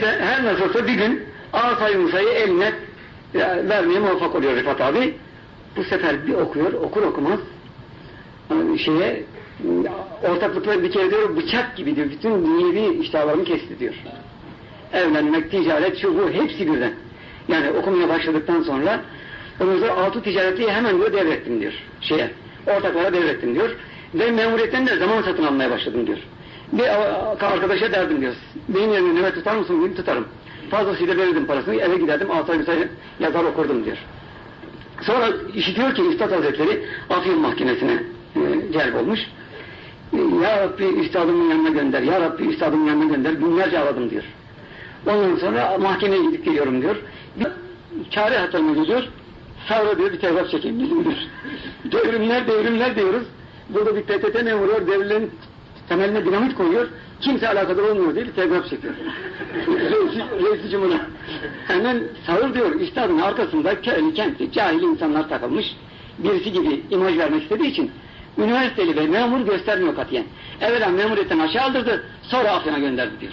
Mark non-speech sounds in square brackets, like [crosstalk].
Neyse her nasılsa bir gün asayı musayı eline vermeye muvaffak oluyor Rıfat abi. Bu sefer bir okuyor, okur okumaz e, şeye ortaklıkla bir kere diyor bıçak gibi diyor. Bütün dünyevi iştahlarını kesti diyor. Evlenmek, ticaret, şu bu hepsi birden. Yani okumaya başladıktan sonra ondan sonra altı ticareti hemen diyor devrettim diyor. Şeye, ortaklara devrettim diyor. Ve memuriyetten de zaman satın almaya başladım diyor. Bir arkadaşa derdim diyor. Benim yerine nöbet tutar mısın? Diyeyim, tutarım. Fazlasıyla verirdim parasını. Eve giderdim. Altı ay yazar okurdum diyor. Sonra işitiyor ki Üstad Hazretleri Afyon Mahkemesi'ne e, celp olmuş. E, ya Rabbi üstadımın yanına gönder, Ya Rabbi üstadımın yanına gönder, günlerce ağladım diyor. Ondan sonra mahkemeye gidip geliyorum diyor. Bir çare hatırına geliyor, sonra diyor bir tevrat çekeyim diyor. [laughs] Devrimler, devrimler diyoruz. Burada bir PTT ne vuruyor, devrimlerin temeline dinamit koyuyor, kimse alakadar olmuyor diye bir telgraf çekiyor. reisi cumhuriyet. Hemen sağır diyor, üstadın arkasında köylü, kentli, cahil insanlar takılmış. Birisi gibi imaj vermek istediği için üniversiteli ve memur göstermiyor katiyen. Evvela memuriyetten aşağı aldırdı, sonra Afyon'a gönderdi diyor.